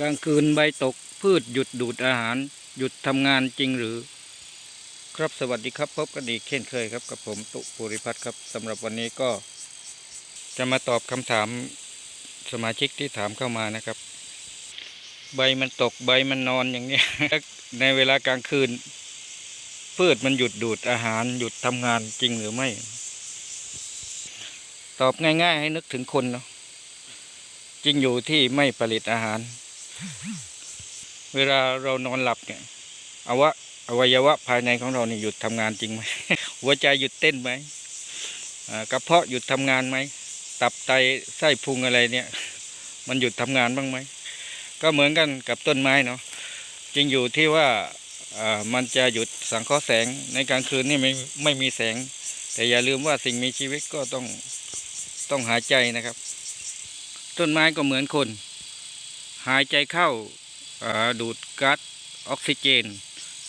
กลางคืนใบตกพืชหยุดดูดอาหาร หยุดทำงานจริงหรือ ครับสวัสดีครับพบกันอีกเช่นเคยครับกับผมตุปุริพัฒน์ครับสำหรับวันนี้ก็ จะมาตอบคำถามสมาชิกที่ถามเข้ามานะครับ ใบมันตกใบมันนอนอย่างนี้ในเวลากลางคืน พืชมันหยุดดูดอาหาร หยุดทำงานจริงหรือไม่ ตอบง่าย ๆ ให้นึกถึงคนเนาะจริงอยู่ที่ไม่ผลิตอาหาร เวลาเรานอนหลับเนี่ยอวะอวัยวะภายในของเราเนี่หยุดทำงานจริงไหมหัวใจหยุดเต้นไหมกระเพาะหยุดทำงานไหมตับไตไส้พุงอะไรเนี่ย มันหยุดทำงานบ้างไหมก็เหมือนกันกับต้นไม้เนาะจริงอยู่ที่ว่าอ่ามันจะหยุดสังเคราะห์แสงในกลางคืนนี่ไม่ไม่มีแสง แต่อย่าลืมว่าสิ่งมีชีวิตก็ต้องต้องหายใจนะครับ ต้นไม้ก็เหมือนคน หายใจเข้าาดูดก๊าซออกซิเจน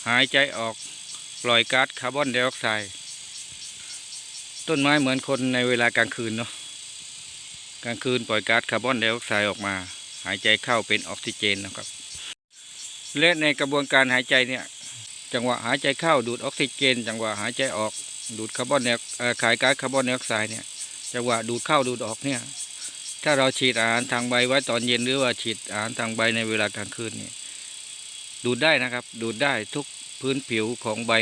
หายใจออกปล่อยก๊าซคาร์บอนไดออกไซด์ต้นไม้เหมือนคนในเวลากลางคืนเนาะกลางคืนปล่อยก๊าซคาร์บอนไดออกไซด์ออกมา หายใจเข้าเป็นออกซิเจนนะครับ และในกระบวนการหายใจเนี่ยจังหวะหายใจเข้าดูดออกซิเจน จังหวะหายใจออกดูดคาร์บอนไดออกขายก๊าซคาร์บอนไดออกไซด์เนี่ยจังหวะดูดเข้าดูดออกเนี่ย ถ้าเราฉีดอาหารทางใบไว้ตอนเย็นหรือว่าฉีดอาหารทางใบในเวลากลางคืนนี่ดูดได้นะครับ ดูดได้ทุกพื้นผิวของใบ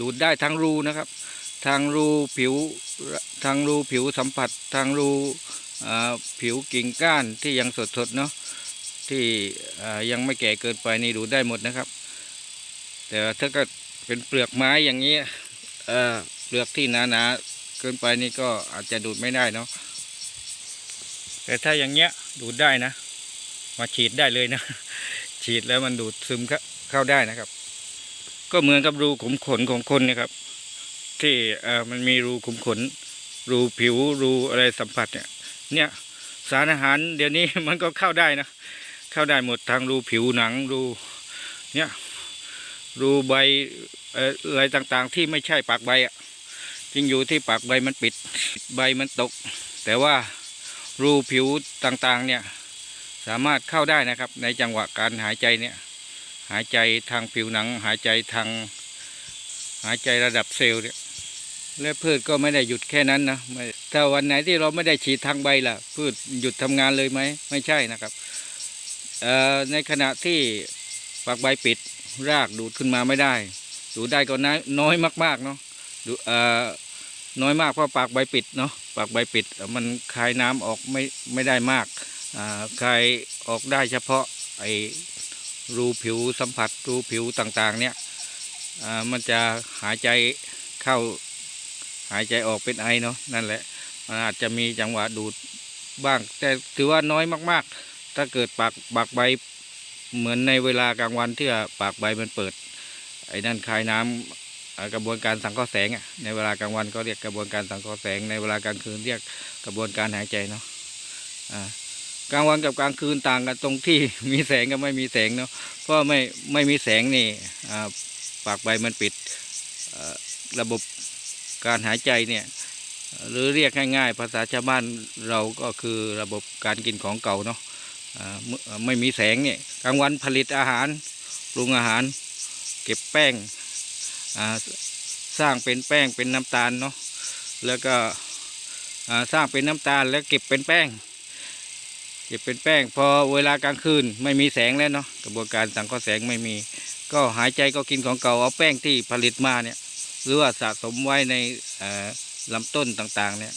ดูดได้ทั้งรูนะครับ ทางรูผิวทางรูผิวสัมผัส ทางรูผิวกิ่งก้านที่ยังสดๆเนาะที่ยังไม่แก่เกินไปนี่ดูดได้หมดนะครับ แต่ถ้าก็เป็นเปลือกไม้อย่างนี้เปลือกที่หนาๆเกินไปนี่ก็อาจจะดูดไม่ได้เนาะ แต่ถ้าอย่างเงี้ยดูดได้นะ มาฉีดได้เลยนะ ฉีดแล้วมันดูดซึมเข้าเข้าได้นะครับ ก็เหมือนกับรูขุมขนของคนนะครับ ที่เออมันมีรูขุมขน รูผิวรูอะไรสัมผัสเนี่ย เนี่ยสารอาหารเดี๋ยวนี้มันก็เข้าได้นะ เข้าได้หมดทางรูผิวหนังรูเนี่ยรูใบเอ่ออะไรต่างๆ ที่ไม่ใช่ปากใบอะจริงอยู่ที่ปากใบมันปิดใบมันตก แต่ว่า รูผิวต่างๆเนี่ยสามารถเข้าได้นะครับ ในจังหวะการหายใจเนี่ยหายใจทางผิวหนัง หายใจทางหายใจระดับเซลล์เนี่ยและพืชก็ไม่ได้หยุดแค่นั้นนะไม่ถ้าวันไหนที่เราไม่ได้ฉีดทางใบล่ะ พืชหยุดทำงานเลยไหมไม่ใช่นะครับในขณะที่ปากใบปิดรากดูดขึ้นมาไม่ได้ ดูดได้ก็น้อยน้อยมากๆเนาะดูอ่อน้อยมากเพราะปากใบปิดเนาะ ปากใบปิดมันคายน้ำออกไม่ไม่ได้มากคายออกได้เฉพาะไอรูผิวสัมผัสรูผิวต่างๆ เนี่ยมันจะหายใจเข้าหายใจออกเป็นไอเนาะนั่นแหละมันอาจจะมีจังหวะดูดบ้าง แต่ถือว่าน้อยมากๆ ถ้าเกิดปากปากใบเหมือนในเวลากลางวันที่ปากใบมันเปิด ไอ้นั่นคายน้ำอ่า กระบวนการสังเคราะห์แสงอะในเวลากลางวันก็เรียกกระบวนการสังเคราะห์แสงในเวลากลางคืนเรียกกระบวนการหายใจเนาะกลางวันกับกลางคืนต่างกันตรงที่มีแสงกับไม่มีแสงเนาะเพราะไม่ไม่มีแสงนี่ปากใบมันปิดระบบการหายใจเนี่ยหรือเรียกง่ายๆภาษาชาวบ้านเราก็คือระบบการกินของเก่าเนาะไม่มีแสงเนี่ยกลางวันผลิตอาหารปรุงอาหาร เก็บแป้ง สร้างเป็นแป้งเป็นน้ำตาลเนาะแล้วก็สร้างเป็นน้ำตาลแล้วเก็บเป็นแป้ง เก็บเป็นแป้ง พอเวลากลางคืนไม่มีแสงแล้วเนาะกระบวนการสังเคราะห์แสงไม่มี ก็หายใจก็กินของเก่าเอาแป้งที่ผลิตมาเนี่ยหรือว่าสะสมไว้ในเอ่อลำต้นต่างๆ เนี่ย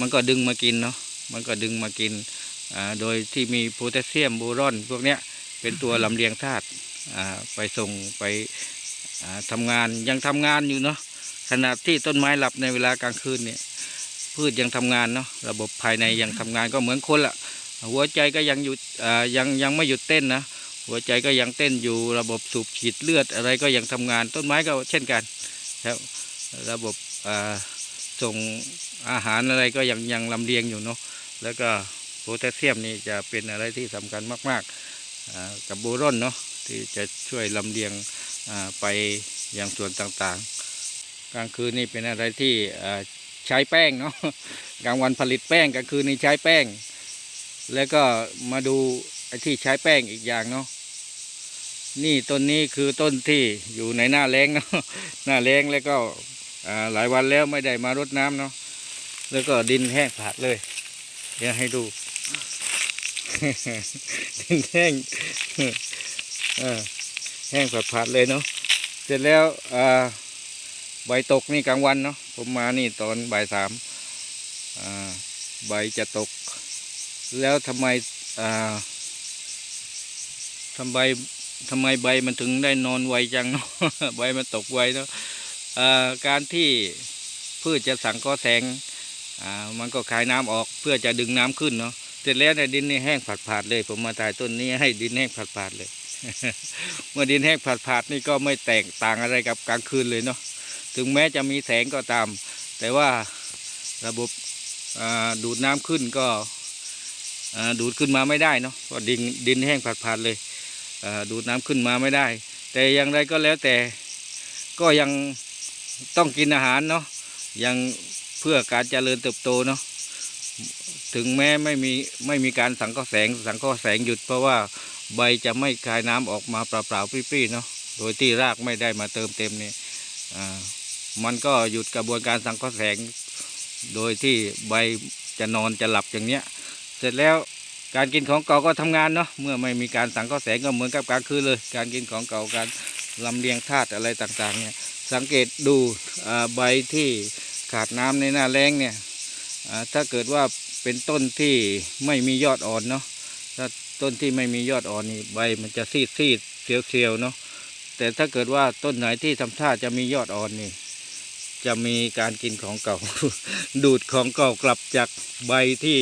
มันก็ดึงมากินเนาะมันก็ดึงมากินโดยที่มีโพแทสเซียมบูรอนพวกเนี้ยเป็นตัวลำเลียงธาตุไปส่งไป ทำงานยังทำงานอยู่เนาะขณะที่ต้นไม้หลับในเวลากลางคืนเนี่ยพืชยังทำงานเนาะระบบภายในยังทำงานก็เหมือนคนละหัวใจก็ยังหยุดอ่ยังยังไม่หยุดเต้นนะหัวใจก็ยังเต้นอยู่ระบบสูบฉีดเลือดอะไรก็ยังทำงานต้นไม้ก็เช่นกันครับระบบส่งอาหารอะไรก็ยังยังลำเลียงอยู่เนาะแล้วก็โพแทสเซียมนี่จะเป็นอะไรที่สำคัญมาก ๆกับโบรอนเนาะ ที่จะช่วยลำเลียงไปยังส่วนต่างๆ กลางคืนนี่เป็นอะไรที่ใช้แป้งเนาะกลางวันผลิตแป้งกลางคืนนี่ใช้แป้ง แล้วก็มาดูไอ้ที่ใช้แป้งอีกอย่างเนาะนี่ต้นนี้คือต้นที่อยู่ในหน้าแรงเนาะหน้าแรงแล้วก็หลายวันแล้วไม่ได้มารดน้ำเนาะแล้วก็ดินแห้งผาดเลย เดี๋ยวให้ดูดินแห้ง เออแห้งผาดผาดๆเลยเนาะเสร็จแล้วอ่าใบตกนี่กลางวันเนาะผมมานี่ตอนบ่ายสามอ่าใบจะตก แล้วทำไมอ่าทำไมทำไมใบมันถึงได้นอนไวจังเนาะใบมันตกไวเนาะการที่พืชจะสังเคราะห์แสงมันก็คายน้ำออกเพื่อจะดึงน้ำขึ้นเนาะเสร็จแล้วเนี่ยดินนี่แห้งผาดเลย ผมมาถ่ายต้นนี้ให้ดินแห้งผาดเลย เมื่อดินแห้งผาดๆนี่ก็ไม่แตกต่างอะไรกับกลางคืนเลยเนาะถึงแม้จะมีแสงก็ตาม แต่ว่าระบบดูดน้ำขึ้นก็ดูดขึ้นมาไม่ได้เนาะเพราะดินดินแห้งผาดๆเลยดูดน้ำขึ้นมาไม่ได้ แต่อย่างไรก็แล้วแต่ก็ยังต้องกินอาหารเนาะยังเพื่อการเจริญเติบโตเนาะถึงแม้ไม่มีไม่มีการสังเคราะห์แสงสังเคราะห์แสงหยุดเพราะว่า ใบจะไม่คายน้ำออกมาเปล่าๆปรี้ๆเนาะโดยที่รากไม่ได้มาเติมเต็มนี่อ่ามันก็หยุดกระบวนการสังเคราะห์แสง โดยที่ใบจะนอนจะหลับอย่างเนี้ย เสร็จแล้วการกินของเก่าก็ทำงานเนาะเมื่อไม่มีการสังเคราะห์แสงก็เหมือนกับกลางคืนเลย การกินของเก่าการลำเลียงธาตุอะไรต่างๆเนี่ยสังเกตดูอ่าใบที่ขาดน้ำในหน้าแล้งเนี่ยอ่าถ้าเกิดว่าเป็นต้นที่ไม่มียอดอ่อนเนาะ ถ้าต้นที่ไม่มียอดอ่อนนี่ใบมันจะซีดซีดๆเสียวเสียวๆเนาะแต่ถ้าเกิดว่าต้นไหนที่ทำท่าจะมียอดอ่อนนี่ จะมีการกินของเก่า ดูดของเก่ากลับจากใบที่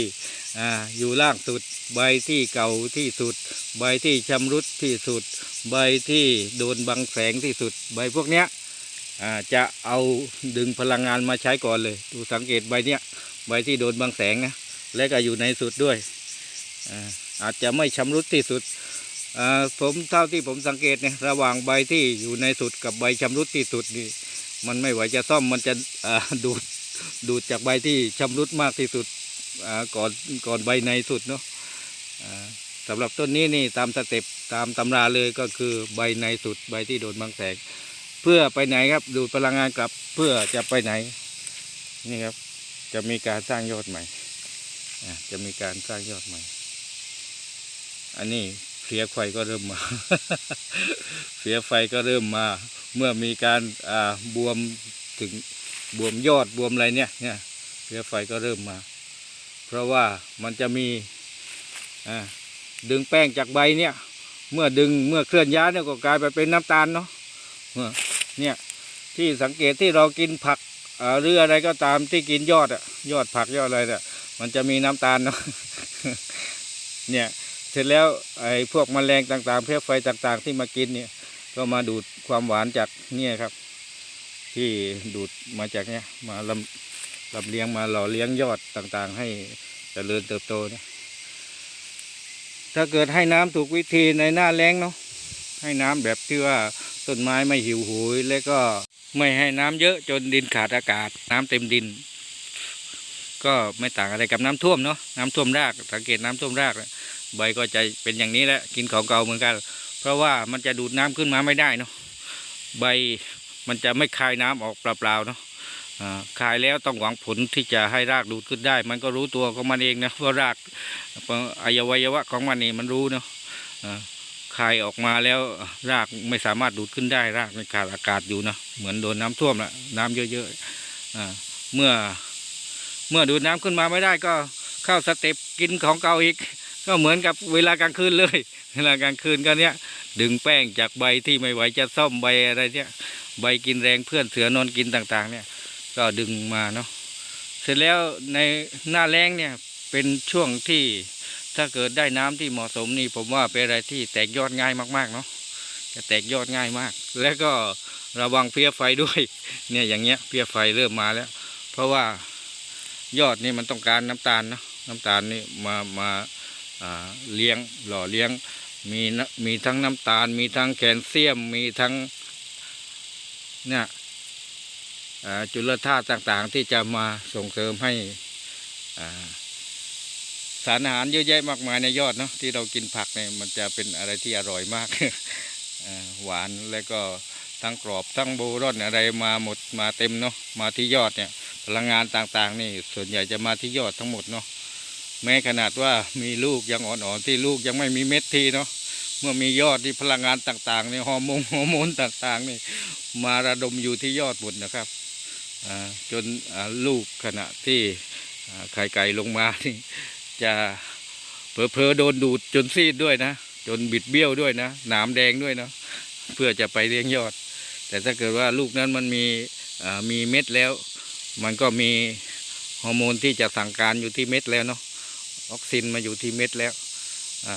อ่าอยู่ล่างสุด ใบที่เก่าที่สุด ใบที่ชำรุดที่สุด ใบที่โดนบังแสงที่สุด ใบพวกเนี้ยอ่าจะเอาดึงพลังงานมาใช้ก่อนเลย ดูสังเกตใบเนี้ยใบที่โดนบังแสงนะและก็อยู่ในสุดด้วยอ่า อาจจะไม่ชำรุดที่สุดอ่าผมเท่าที่ผมสังเกตเนี่ยระหว่างใบที่อยู่ในสุดกับใบชำรุดที่สุดนี่มันไม่ไหวจะซ่อมมันจะอ่าดูดดูดจากใบที่ชำรุดมากที่สุดอ่าก่อนก่อนใบในสุดเนาะอ่าสำหรับต้นนี้นี่ตามสเต็ปตามตำราเลยก็คือใบในสุดใบที่โดนบังแสงเพื่อไปไหนครับดูดพลังงานกลับเพื่อจะไปไหนนี่ครับจะมีการสร้างยอดใหม่อ่าจะมีการสร้างยอดใหม่ อันนี้เสียไฟก็เริ่มมาเสียไฟก็เริ่มมา เมื่อมีการอ่าบวมถึงบวมยอดบวมอะไรเนี่ยเนี่ยเสียไฟก็เริ่มมา เพราะว่ามันจะมีอ่าดึงแป้งจากใบเนี่ยเมื่อดึงเมื่อเคลื่อนย้ายเนี่ยก็กลายไปเป็นน้ำตาลเนาะเนี่ยที่สังเกตที่เรากินผักหรืออะไรก็ตามที่กินยอดอะยอดผักยอดอะไรเนี่ยมันจะมีน้ำตาลเนาะเนี่ย เสร็จแล้วไอ้พวกแมลงต่างๆเพลี้ยไฟต่างๆ ที่มากินเนี่ย ก็มาดูดความหวานจากเนี่ยครับ ที่ดูดมาจากเนี่ยมาลำลำเลี้ยงมาหล่อเลี้ยงยอดต่างๆ ให้เจริญเติบโตเนี่ยถ้าเกิดให้น้ำถูกวิธีในหน้าแล้งเนาะให้น้ำแบบที่ว่าต้นไม้ไม่หิวโหยแล้วก็ไม่ให้น้ำเยอะจนดินขาดอากาศ น้ำเต็มดิน ก็ไม่ต่างอะไรกับน้ำท่วมเนาะน้ำท่วมราก สังเกตน้ำท่วมราก ใบก็จะเป็นอย่างนี้แหละกินของเก่าเหมือนกัน เพราะว่ามันจะดูดน้ำขึ้นมาไม่ได้เนาะใบมันจะไม่คายน้ำออกเปล่าๆเนาะอ่ายแล้วต้องหวังผลที่จะให้รากดูดขึ้นได้ มันก็รู้ตัวของมันเองนะว่ารากอวัยวะของมันนี่มันรู้เนาะอ่าคายออกมาแล้วรากไม่สามารถดูดขึ้นได้รากไม่ขาดอากาศอยู่นะเหมือนโดนน้ำท่วมละน้ำเยอะๆเมื่อเมื่อดูดน้ำขึ้นมาไม่ได้ก็เข้าสเต็ปกินของเก่าอีก ก็เหมือนกับเวลากลางคืนเลย เวลากลางคืนก็เนี้ยดึงแป้งจากใบที่ไม่ไหวจะซ่อมใบอะไรเนี้ยใบกินแรงเพื่อนเสือนอนกินต่างๆ เนี่ย ก็ดึงมาเนาะเสร็จแล้วในหน้าแล้งเนี่ยเป็นช่วงที่ถ้าเกิดได้น้ำที่เหมาะสมนี่ผมว่าเป็นอะไรที่แตกยอดง่ายมากๆเนาะจะแตกยอดง่ายมาก แล้วก็ระวังเพี้ยไฟด้วย เนี่ยอย่างเงี้ยเพี้ยไฟเริ่มมาแล้ว เพราะว่ายอดนี่มันต้องการน้ำตาลเนาะน้ำตาลนี่มามาอ่า เลี้ยงหล่อเลี้ยงมีนะมีทั้งน้ำตาล มีทั้งแคลเซียม มีทั้งเนี่ยจุลธาตุต่างๆ ที่จะมาส่งเสริมให้สารอาหารเยอะแยะมากมายในยอดเนาะที่เรากินผักเนี่ยมันจะเป็นอะไรที่อร่อยมากหวานแล้วก็ทั้งกรอบทั้งโบรอนอะไรมาหมดมาเต็มเนาะมาที่ยอดเนี่ยพลังงานต่างๆ นี่ส่วนใหญ่จะมาที่ยอดทั้งหมดเนาะ แม้ขนาดว่ามีลูกยังอ่อนๆที่ลูกยังไม่มีเม็ดทีเนาะเมื่อมียอดที่พลังงานต่างๆนี่ฮอร์โมนฮอร์โมนต่างๆนี่มาระดมอยู่ที่ยอดหมดนะครับอ่าจนลูกขณะที่ไข่ไก่ลงมานี่จะเผลอๆโดนดูดจนซีดด้วยนะ จนบิดเบี้ยวด้วยนะหนามแดงด้วยนะเพื่อจะไปเลี้ยงยอด แต่ถ้าเกิดว่าลูกนั้นมันมีมีเม็ดแล้ว มันก็มีฮอร์โมนที่จะสั่งการอยู่ที่เม็ดแล้วเนาะ ออกซินมาอยู่ที่เม็ดแล้วอ่า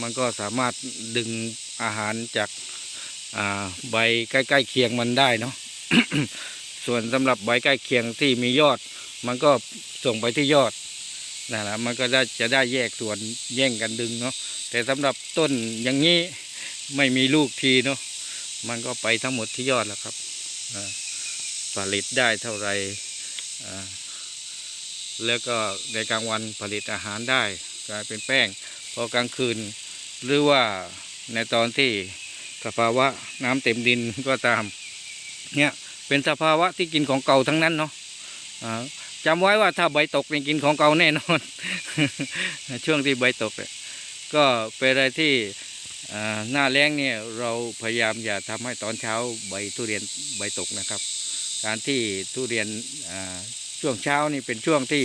มันก็สามารถดึงอาหารจากอ่าใบใกล้ๆเคียงมันได้เนาะส่วนสำหรับใบใกล้เคียงที่มียอด มันก็ส่งไปที่ยอดนั่นแหละมันก็ได้จะได้แยกส่วนแย่งกันดึงเนาะแต่สำหรับต้นอย่างนี้ไม่มีลูกทีเนาะมันก็ไปทั้งหมดที่ยอดแล้วครับอ่าผลิตได้เท่าไหรอ่า แล้วก็ในกลางวันผลิตอาหารได้กลายเป็นแป้ง พอกลางคืน หรือว่าในตอนที่สภาวะน้ำเต็มดินก็ตามเนี่ยเป็นสภาวะที่กินของเก่าทั้งนั้นเนาะอ่าจำไว้ว่าถ้าใบตกนี่กินของเก่าแน่นอน ช่วงที่ใบตกเนี่ยก็เป็นอะไรที่หน้าแล้งเนี่ยเราพยายามอย่าทำให้ตอนเช้าใบทุเรียนใบตกนะครับ การที่ทุเรียน ช่วงเช้านี่เป็นช่วงที่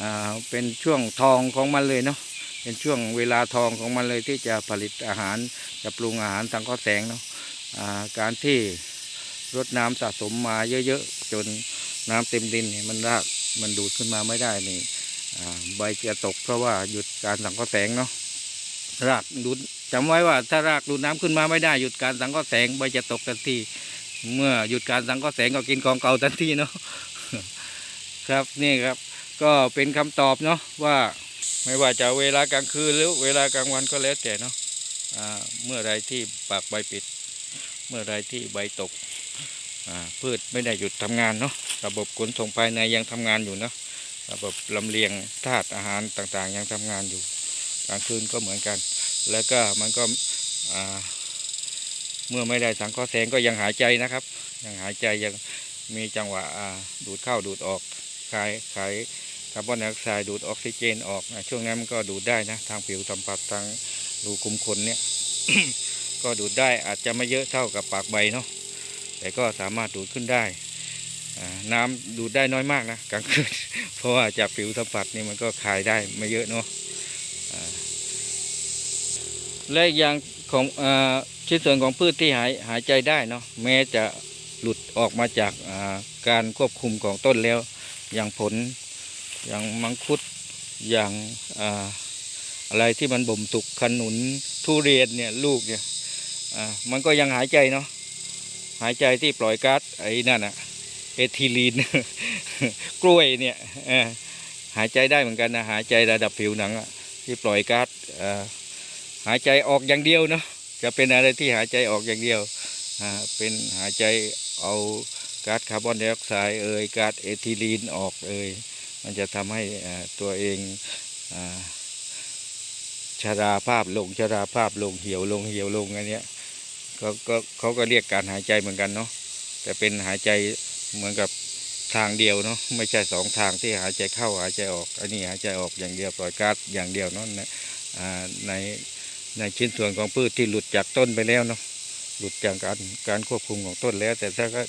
อ่าเป็นช่วงทองของมันเลยเนาะเป็นช่วงเวลาทองของมันเลยที่จะผลิตอาหารจะปรุงอาหารสังเคราะห์แสงเนาะอ่าการที่รดน้ำสะสมมาเยอะๆจนน้ำเต็มดินเนี่ยมันรากมันดูดขึ้นมาไม่ได้นี่อ่าใบจะตกเพราะว่าหยุดการสังเคราะห์แสงเนาะรากดูดจำไว้ว่าถ้ารากดูดน้ำขึ้นมาไม่ได้หยุดการสังเคราะห์แสงใบจะตกทันที เมื่อหยุดการสังเคราะห์แสงก็กินของเก่าทันทีเนาะ ครับนี่ครับก็เป็นคำตอบเนาะว่าไม่ว่าจะเวลากลางคืนหรือเวลากลางวันก็แล้วแต่เนาะเมื่อไรที่ปากใบปิด เมื่อไรที่ใบตกพืชไม่ได้หยุดทำงานเนาะระบบขนส่งภายในยังทำงานอยู่เนาะระบบลำเลียงธาตุอาหารต่างๆ ยังทำงานอยู่ กลางคืนก็เหมือนกัน แล้วก็มันก็เมื่อไม่ได้สังเคราะห์แสงก็ยังหายใจนะครับ ยังหายใจยังมีจังหวะดูดเข้าดูดออก คายคายคาร์บอนไดออกไซด์ดูดออกซิเจนออกนะช่วงนั้นมันก็ดูดได้นะทางผิวสัมผัสทางรูคุมขนเนี่ย ก็ดูดได้อาจจะไม่เยอะเท่ากับปากใบเนาะแต่ก็สามารถดูดขึ้นได้น้ำดูดได้น้อยมากนะกลางคืนเพราะว่าจากผิวสัมผัสนี่มันก็คายได้ไม่เยอะเนาะและอีกอย่างของอาชิ้นส่วนของพืชที่หายหายใจได้เนาะแม้จะหลุดออกมาจากการควบคุมของต้นแล้ว อย่างผลอย่างมังคุดอย่างอ่าอะไรที่มันบ่มสุกขนุนทุเรียนเนี่ยลูกเนี่ยมันก็ยังหายใจเนาะหายใจที่ปล่อยก๊าซไอ้นั่นอะเอทิลีน กล้วยเนี่ยหายใจได้เหมือนกันนะหายใจระดับผิวหนังอะที่ปล่อยก๊าซหายใจออกอย่างเดียวเนาะจะเป็นอะไรที่หายใจออกอย่างเดียวเป็นหายใจเอา ก๊าซคาร์บอนไดออกไซด์เอ่ยก๊าซเอทิลีนออกเอ่ยมันจะทำให้ตัวเองอ่าชราภาพลงชราภาพลงเหี่ยวลงเหี่ยวลงอันเนี้ยก็ก็เขาก็เรียกการหายใจเหมือนกันเนาะแต่เป็นหายใจเหมือนกับทางเดียวเนาะไม่ใช่สองทางที่หายใจเข้าหายใจออก อันนี้หายใจออกอย่างเดียวปล่อยก๊าซอย่างเดียวเนาะในในในชิ้นส่วนของพืชที่หลุดจากต้นไปแล้วเนาะหลุดจากการการควบคุมของต้นแล้ว แต่ถ้าก็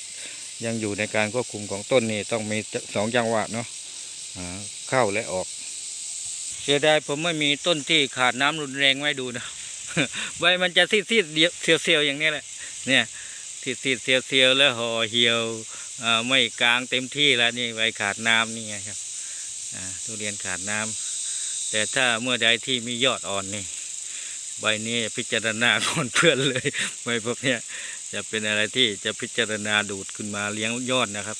ยังอยู่ในการควบคุมของต้นนี่ต้องมีสองจังหวะเนาะเข้าและออก เสียดายผมไม่มีต้นที่ขาดน้ำรุนแรงไว้ดูนะใบมันจะซีดๆเดียวเซียวๆอย่างนี้แหละ เนี่ยซีดๆเซียวๆแล้วห่อเหี่ยวไม่กลางเต็มที่แล้วนี่ใบขาดน้ำนี่ไงครับทุเรียนขาดน้ำแต่ถ้าเมื่อใดที่มียอดอ่อนนี่ ใบนี้พิจารณาก่อนเพื่อนเลยใบพวกเนี้ย จะเป็นอะไรที่จะพิจารณาดูดขึ้นมาเลี้ยงยอดนะครับ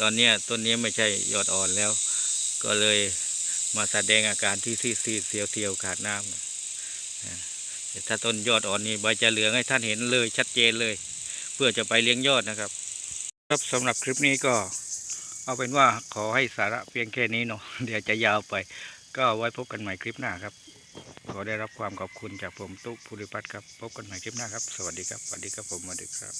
ตอนนี้ต้นนี้ไม่ใช่ยอดอ่อนแล้ว ก็เลยมาแสดงอาการที่ซีดซีดเสียวเทียวขาดน้ำนะถ้าต้นยอดอ่อนนี่ใบจะเหลืองให้ท่านเห็นเลยชัดเจนเลย เพื่อจะไปเลี้ยงยอดนะครับ ครับสำหรับคลิปนี้ก็เอาเป็นว่าขอให้สาระเพียงแค่นี้เนาะเดี๋ยวจะยาวไป ก็ไว้พบกันใหม่คลิปหน้าครับ ขอได้รับความขอบคุณจากผมตุ๊กภูริพัฒน์ครับ พบกันใหม่คลิปหน้าครับ สวัสดีครับ สวัสดีครับผมสวัสดีครับ